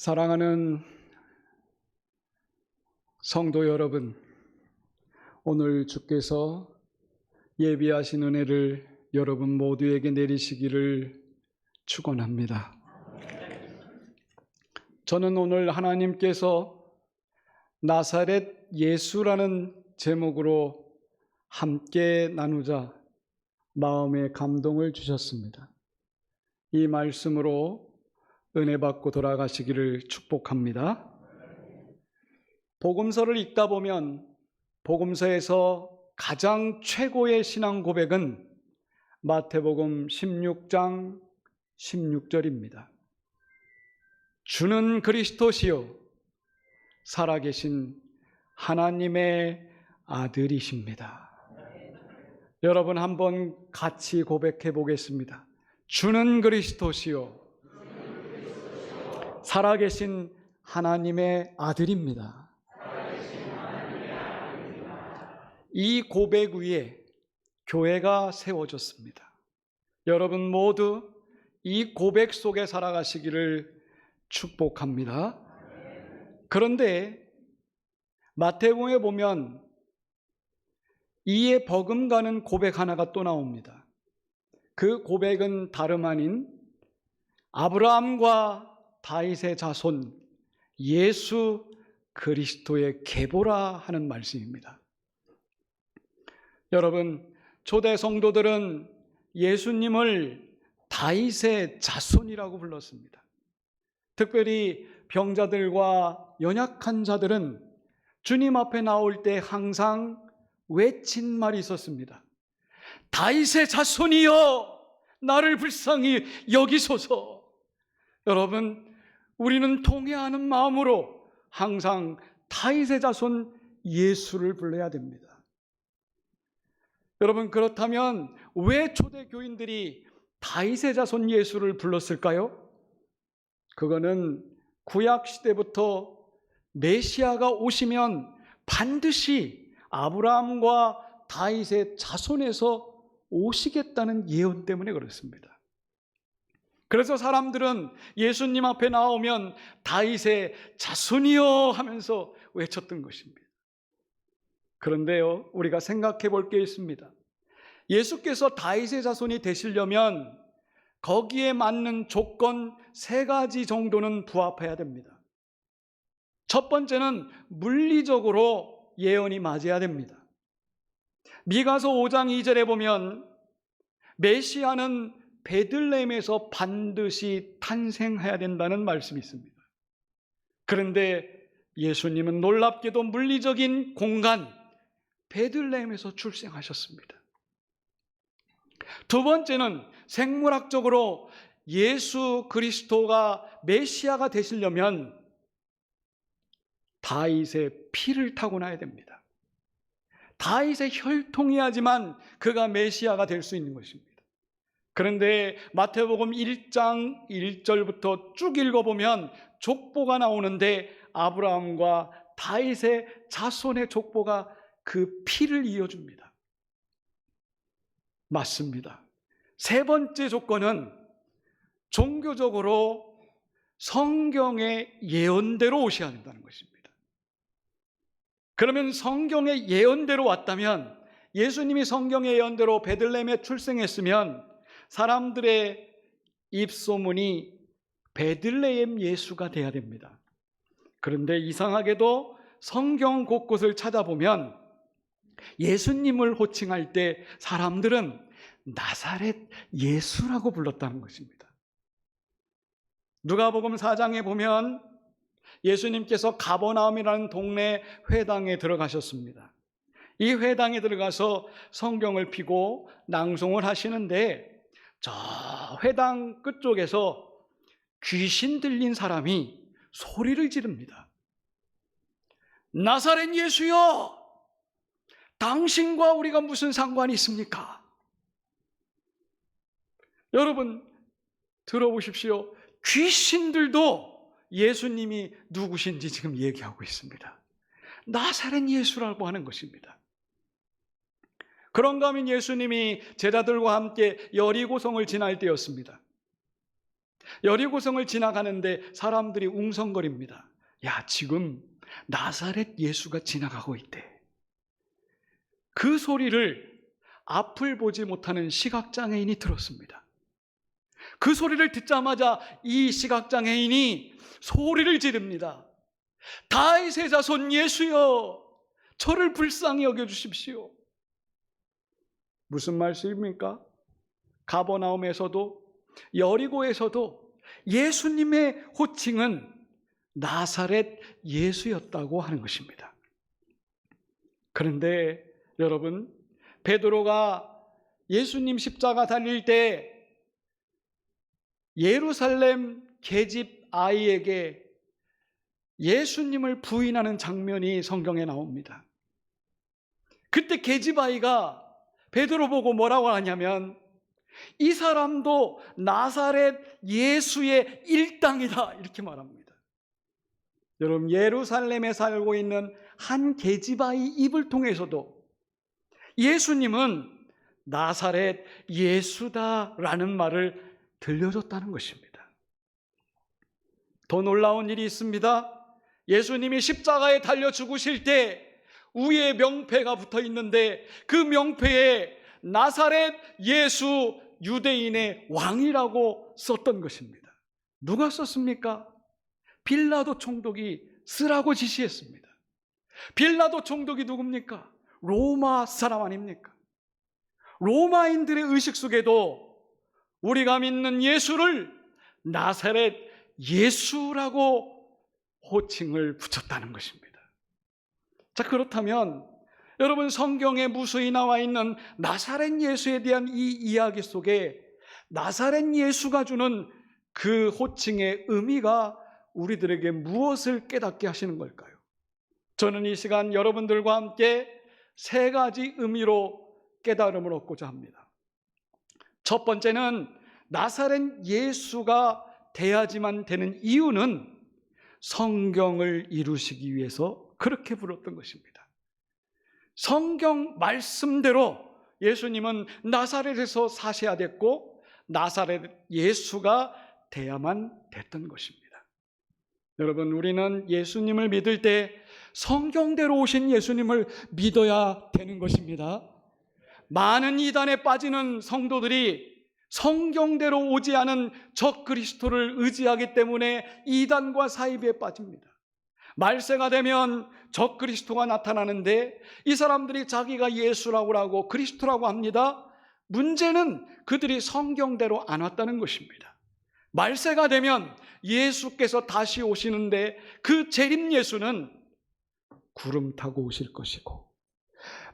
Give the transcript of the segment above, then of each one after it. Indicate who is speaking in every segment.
Speaker 1: 사랑하는 성도 여러분, 오늘 주께서 예비하신 은혜를 여러분 모두에게 내리시기를 축원합니다. 저는 오늘 하나님께서 나사렛 예수라는 제목으로 함께 나누자 마음에 감동을 주셨습니다. 이 말씀으로 은혜 받고 돌아가시기를 축복합니다. 복음서를 읽다 보면 복음서에서 가장 최고의 신앙 고백은 마태복음 16장 16절입니다. 주는 그리스도시요 살아계신 하나님의 아들이십니다. 여러분 한번 같이 고백해 보겠습니다. 주는 그리스도시요 살아계신 하나님의 아들입니다. 이 고백 위에 교회가 세워졌습니다. 여러분 모두 이 고백 속에 살아가시기를 축복합니다. 그런데 마태복음에 보면 이에 버금가는 고백 하나가 또 나옵니다. 그 고백은 다름 아닌 아브라함과 다윗의 자손 예수 그리스도의 계보라 하는 말씀입니다. 여러분, 초대 성도들은 예수님을 다윗의 자손이라고 불렀습니다. 특별히 병자들과 연약한 자들은 주님 앞에 나올 때 항상 외친 말이 있었습니다. 다윗의 자손이여 나를 불쌍히 여기소서. 여러분, 우리는 통회하는 마음으로 항상 다윗의 자손 예수를 불러야 됩니다. 여러분 그렇다면 왜 초대 교인들이 다윗의 자손 예수를 불렀을까요? 그거는 구약 시대부터 메시아가 오시면 반드시 아브라함과 다윗의 자손에서 오시겠다는 예언 때문에 그렇습니다. 그래서 사람들은 예수님 앞에 나오면 다윗의 자손이여 하면서 외쳤던 것입니다. 그런데요, 우리가 생각해 볼 게 있습니다. 예수께서 다윗의 자손이 되시려면 거기에 맞는 조건 세 가지 정도는 부합해야 됩니다. 첫 번째는 물리적으로 예언이 맞아야 됩니다. 미가서 5장 2절에 보면 메시아는 베들레헴에서 반드시 탄생해야 된다는 말씀이 있습니다. 그런데 예수님은 놀랍게도 물리적인 공간 베들레헴에서 출생하셨습니다. 두 번째는 생물학적으로 예수 그리스도가 메시아가 되시려면 다윗의 피를 타고나야 됩니다. 다윗의 혈통이야지만 그가 메시아가 될 수 있는 것입니다. 그런데 마태복음 1장 1절부터 쭉 읽어보면 족보가 나오는데 아브라함과 다윗의 자손의 족보가 그 피를 이어줍니다. 맞습니다. 세 번째 조건은 종교적으로 성경의 예언대로 오셔야 된다는 것입니다. 그러면 성경의 예언대로 왔다면 예수님이 성경의 예언대로 베들레헴에 출생했으면 사람들의 입소문이 베들레헴 예수가 돼야 됩니다. 그런데 이상하게도 성경 곳곳을 찾아보면 예수님을 호칭할 때 사람들은 나사렛 예수라고 불렀다는 것입니다. 누가복음 4장에 보면 예수님께서 가버나움이라는 동네 회당에 들어가셨습니다. 이 회당에 들어가서 성경을 피고 낭송을 하시는데 저 회당 끝쪽에서 귀신 들린 사람이 소리를 지릅니다. 나사렛 예수여! 당신과 우리가 무슨 상관이 있습니까? 여러분, 들어보십시오. 귀신들도 예수님이 누구신지 지금 얘기하고 있습니다. 나사렛 예수라고 하는 것입니다. 그런가 하면 예수님이 제자들과 함께 여리고성을 지날 때였습니다. 여리고성을 지나가는데 사람들이 웅성거립니다. 야, 지금 나사렛 예수가 지나가고 있대. 그 소리를 앞을 보지 못하는 시각장애인이 들었습니다. 그 소리를 듣자마자 이 시각장애인이 소리를 지릅니다. 다윗의 자손 예수여, 저를 불쌍히 여겨주십시오. 무슨 말씀입니까? 가버나움에서도 여리고에서도 예수님의 호칭은 나사렛 예수였다고 하는 것입니다. 그런데 여러분, 베드로가 예수님 십자가 달릴 때 예루살렘 계집 아이에게 예수님을 부인하는 장면이 성경에 나옵니다. 그때 계집 아이가 베드로 보고 뭐라고 하냐면 이 사람도 나사렛 예수의 일당이다 이렇게 말합니다. 여러분 예루살렘에 살고 있는 한 계집 아이 입을 통해서도 예수님은 나사렛 예수다라는 말을 들려줬다는 것입니다. 더 놀라운 일이 있습니다. 예수님이 십자가에 달려 죽으실 때 위에 명패가 붙어 있는데 그 명패에 나사렛 예수 유대인의 왕이라고 썼던 것입니다. 누가 썼습니까? 빌라도 총독이 쓰라고 지시했습니다. 빌라도 총독이 누굽니까? 로마 사람 아닙니까? 로마인들의 의식 속에도 우리가 믿는 예수를 나사렛 예수라고 호칭을 붙였다는 것입니다. 자, 그렇다면 여러분 성경에 무수히 나와 있는 나사렛 예수에 대한 이 이야기 속에 나사렛 예수가 주는 그 호칭의 의미가 우리들에게 무엇을 깨닫게 하시는 걸까요? 저는 이 시간 여러분들과 함께 세 가지 의미로 깨달음을 얻고자 합니다. 첫 번째는 나사렛 예수가 돼야지만 되는 이유는 성경을 이루시기 위해서 그렇게 불렀던 것입니다. 성경 말씀대로 예수님은 나사렛에서 사셔야 됐고 나사렛 예수가 돼야만 됐던 것입니다. 여러분, 우리는 예수님을 믿을 때 성경대로 오신 예수님을 믿어야 되는 것입니다. 많은 이단에 빠지는 성도들이 성경대로 오지 않은 적 그리스도를 의지하기 때문에 이단과 사이비에 빠집니다. 말세가 되면 적 그리스도가 나타나는데 이 사람들이 자기가 예수라고 하고 그리스도라고 합니다. 문제는 그들이 성경대로 안 왔다는 것입니다. 말세가 되면 예수께서 다시 오시는데 그 재림 예수는 구름 타고 오실 것이고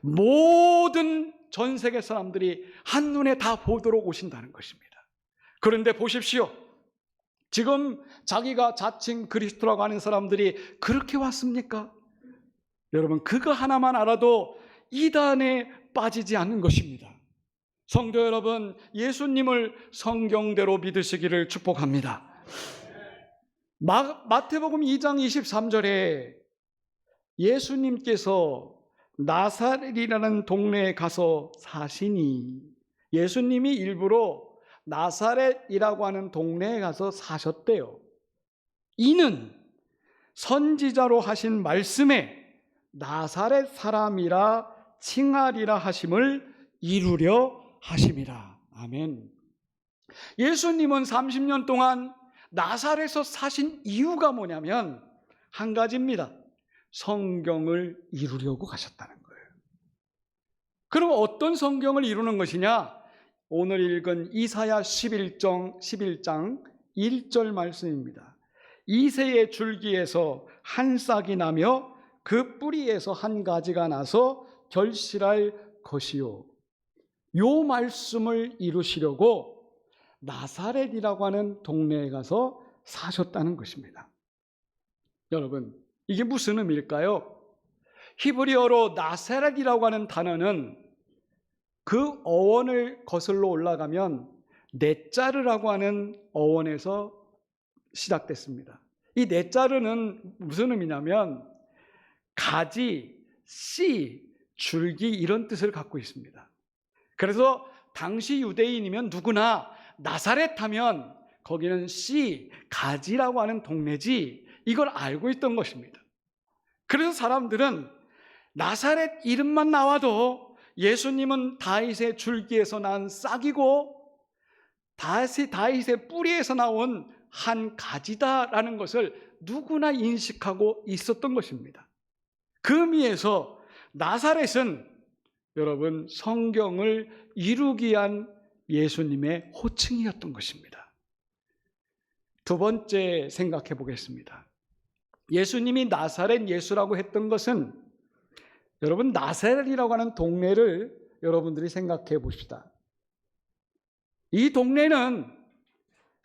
Speaker 1: 모든 전 세계 사람들이 한눈에 다 보도록 오신다는 것입니다. 그런데 보십시오. 지금 자기가 자칭 그리스도라고 하는 사람들이 그렇게 왔습니까? 여러분, 그거 하나만 알아도 이단에 빠지지 않는 것입니다. 성도 여러분, 예수님을 성경대로 믿으시기를 축복합니다. 마, 마태복음 2장 23절에 예수님께서 나사렛이라는 동네에 가서 사시니 예수님이 일부러 나사렛이라고 하는 동네에 가서 사셨대요. 이는 선지자로 하신 말씀에 나사렛 사람이라 칭하리라 하심을 이루려 하심이라. 아멘. 예수님은 30년 동안 나사렛에서 사신 이유가 뭐냐면 한 가지입니다. 성경을 이루려고 가셨다는 거예요. 그럼 어떤 성경을 이루는 것이냐? 오늘 읽은 이사야 11장, 11장 1절 말씀입니다. 이새의 줄기에서 한 싹이 나며 그 뿌리에서 한 가지가 나서 결실할 것이요. 요 말씀을 이루시려고 나사렛이라고 하는 동네에 가서 사셨다는 것입니다. 여러분, 이게 무슨 의미일까요? 히브리어로 나사렛이라고 하는 단어는 그 어원을 거슬러 올라가면 넷자르라고 하는 어원에서 시작됐습니다. 이 넷자르는 무슨 의미냐면 가지, 씨, 줄기 이런 뜻을 갖고 있습니다. 그래서 당시 유대인이면 누구나 나사렛 하면 거기는 씨, 가지라고 하는 동네지 이걸 알고 있던 것입니다. 그래서 사람들은 나사렛 이름만 나와도 예수님은 다윗의 줄기에서 난 싹이고 다윗의, 다윗의 뿌리에서 나온 한 가지다라는 것을 누구나 인식하고 있었던 것입니다. 그 의미에서 나사렛은 여러분 성경을 이루기 위한 예수님의 호칭이었던 것입니다. 두 번째 생각해 보겠습니다. 예수님이 나사렛 예수라고 했던 것은 여러분 나사렛이라고 하는 동네를 여러분들이 생각해 봅시다. 이 동네는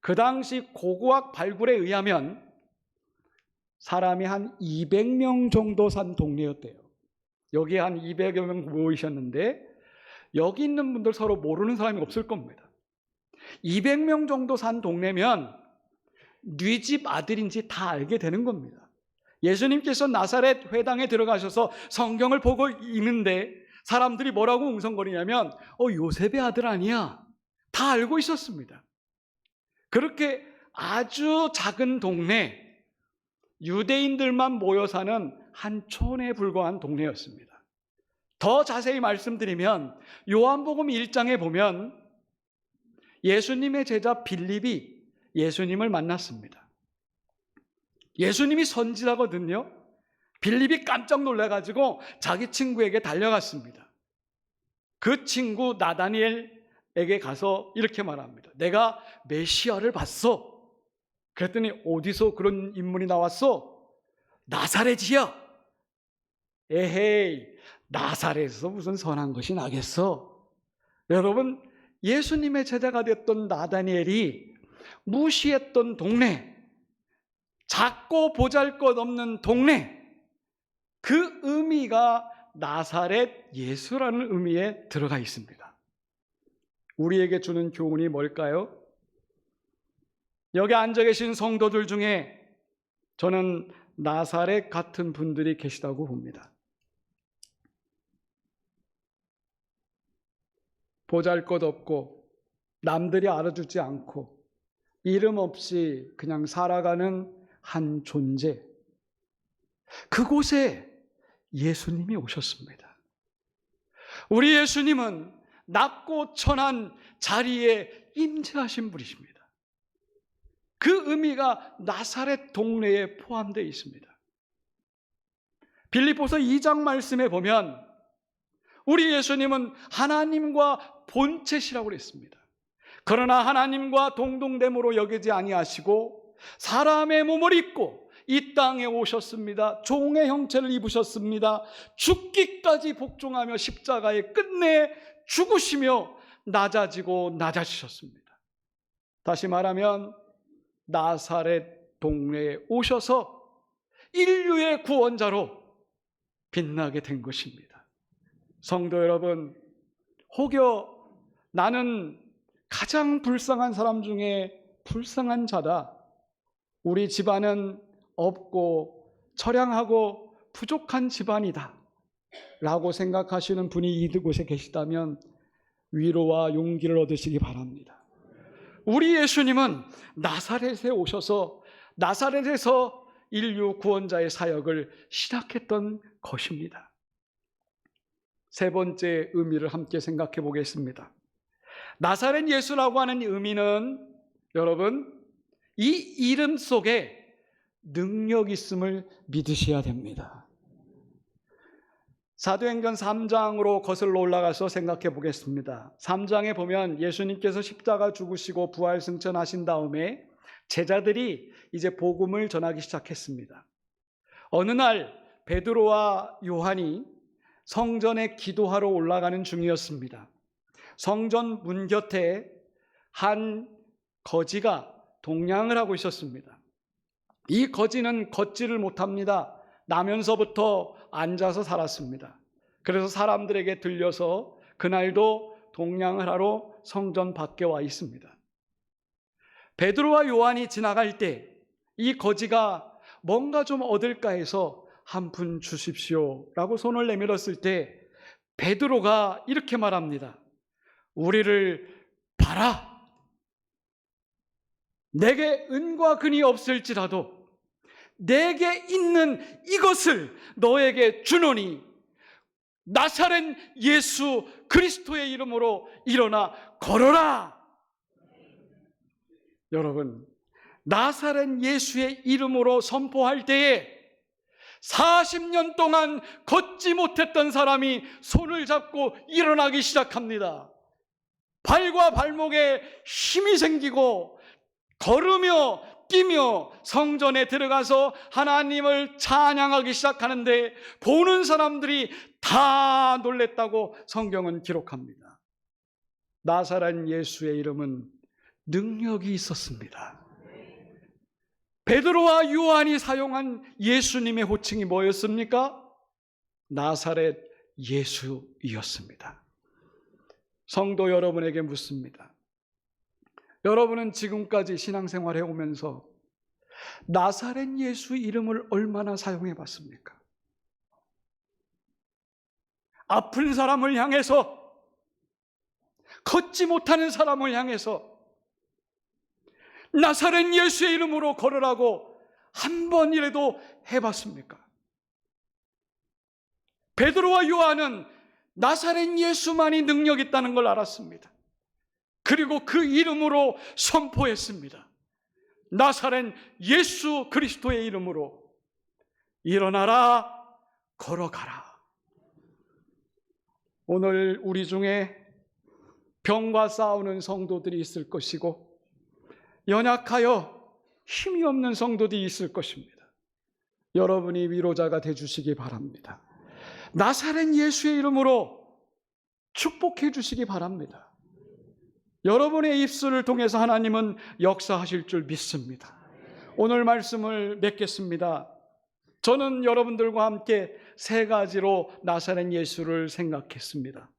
Speaker 1: 그 당시 고고학 발굴에 의하면 사람이 한 200명 정도 산 동네였대요. 여기 한 200여 명 모이셨는데 여기 있는 분들 서로 모르는 사람이 없을 겁니다. 200명 정도 산 동네면 네집 아들인지 다 알게 되는 겁니다. 예수님께서 나사렛 회당에 들어가셔서 성경을 보고 있는데 사람들이 뭐라고 웅성거리냐면 어 요셉의 아들 아니야. 다 알고 있었습니다. 그렇게 아주 작은 동네 유대인들만 모여 사는 한 촌에 불과한 동네였습니다. 더 자세히 말씀드리면 요한복음 1장에 보면 예수님의 제자 빌립이 예수님을 만났습니다. 예수님이 선지자거든요. 빌립이 깜짝 놀라가지고 자기 친구에게 달려갔습니다. 그 친구 나다니엘에게 가서 이렇게 말합니다. 내가 메시아를 봤어. 그랬더니 어디서 그런 인물이 나왔어? 나사렛이야. 에헤이, 나사렛에서 무슨 선한 것이 나겠어? 여러분, 예수님의 제자가 됐던 나다니엘이 무시했던 동네, 작고 보잘 것 없는 동네, 그 의미가 나사렛 예수라는 의미에 들어가 있습니다. 우리에게 주는 교훈이 뭘까요? 여기 앉아 계신 성도들 중에 저는 나사렛 같은 분들이 계시다고 봅니다. 보잘 것 없고 남들이 알아주지 않고 이름 없이 그냥 살아가는 한 존재. 그곳에 예수님이 오셨습니다. 우리 예수님은 낮고 천한 자리에 임재하신 분이십니다. 그 의미가 나사렛 동네에 포함되어 있습니다. 빌립보서 2장 말씀에 보면 우리 예수님은 하나님과 본체시라고 그랬습니다. 그러나 하나님과 동동됨으로 여기지 아니하시고 사람의 몸을 입고 이 땅에 오셨습니다. 종의 형체를 입으셨습니다. 죽기까지 복종하며 십자가에 끝내 죽으시며 낮아지고 낮아지셨습니다. 다시 말하면 나사렛 동네에 오셔서 인류의 구원자로 빛나게 된 것입니다. 성도 여러분, 혹여 나는 가장 불쌍한 사람 중에 불쌍한 자다. 우리 집안은 없고 처량하고 부족한 집안이다. 라고 생각하시는 분이 이곳에 계시다면 위로와 용기를 얻으시기 바랍니다. 우리 예수님은 나사렛에 오셔서 나사렛에서 인류 구원자의 사역을 시작했던 것입니다. 세 번째 의미를 함께 생각해 보겠습니다. 나사렛 예수라고 하는 의미는 여러분 이 이름 속에 능력 있음을 믿으셔야 됩니다. 사도행전 3장으로 거슬러 올라가서 생각해 보겠습니다. 3장에 보면 예수님께서 십자가 죽으시고 부활 승천하신 다음에 제자들이 이제 복음을 전하기 시작했습니다. 어느 날 베드로와 요한이 성전에 기도하러 올라가는 중이었습니다. 성전 문 곁에 한 거지가 동냥을 하고 있었습니다. 이 거지는 걷지를 못합니다. 나면서부터 앉아서 살았습니다. 그래서 사람들에게 들려서 그날도 동냥을 하러 성전 밖에 와 있습니다. 베드로와 요한이 지나갈 때 이 거지가 뭔가 좀 얻을까 해서 한 푼 주십시오라고 손을 내밀었을 때 베드로가 이렇게 말합니다. 우리를 봐라. 내게 은과 금이 없을지라도 내게 있는 이것을 너에게 주노니 나사렛 예수 그리스도의 이름으로 일어나 걸어라. 여러분, 나사렛 예수의 이름으로 선포할 때에 40년 동안 걷지 못했던 사람이 손을 잡고 일어나기 시작합니다. 발과 발목에 힘이 생기고 걸으며 뛰며 성전에 들어가서 하나님을 찬양하기 시작하는데 보는 사람들이 다 놀랬다고 성경은 기록합니다. 나사렛 예수의 이름은 능력이 있었습니다. 베드로와 요한이 사용한 예수님의 호칭이 뭐였습니까? 나사렛 예수이었습니다. 성도 여러분에게 묻습니다. 여러분은 지금까지 신앙생활 해오면서 나사렛 예수 이름을 얼마나 사용해 봤습니까? 아픈 사람을 향해서 걷지 못하는 사람을 향해서 나사렛 예수의 이름으로 걸으라고 한 번이라도 해봤습니까? 베드로와 요한은 나사렛 예수만이 능력 있다는 걸 알았습니다. 그리고 그 이름으로 선포했습니다. 나사렛 예수 그리스도의 이름으로 일어나라, 걸어가라. 오늘 우리 중에 병과 싸우는 성도들이 있을 것이고, 연약하여 힘이 없는 성도들이 있을 것입니다. 여러분이 위로자가 되주시기 바랍니다. 나사렛 예수의 이름으로 축복해 주시기 바랍니다. 여러분의 입술을 통해서 하나님은 역사하실 줄 믿습니다. 오늘 말씀을 맺겠습니다. 저는 여러분들과 함께 세 가지로 나사렛 예수를 생각했습니다.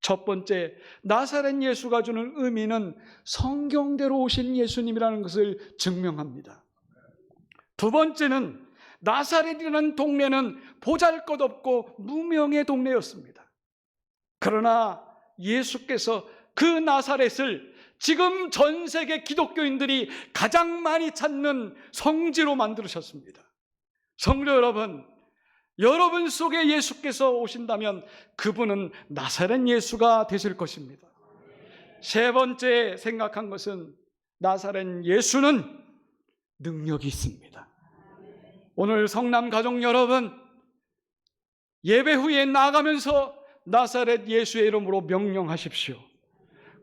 Speaker 1: 첫 번째, 나사렛 예수가 주는 의미는 성경대로 오신 예수님이라는 것을 증명합니다. 두 번째는 나사렛이라는 동네는 보잘 것 없고 무명의 동네였습니다. 그러나 예수께서 그 나사렛을 지금 전 세계 기독교인들이 가장 많이 찾는 성지로 만들으셨습니다. 성도 여러분, 여러분 속에 예수께서 오신다면 그분은 나사렛 예수가 되실 것입니다. 세 번째 생각한 것은 나사렛 예수는 능력이 있습니다. 오늘 성남 가족 여러분, 예배 후에 나가면서 나사렛 예수의 이름으로 명령하십시오.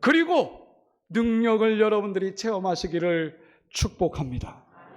Speaker 1: 그리고 능력을 여러분들이 체험하시기를 축복합니다.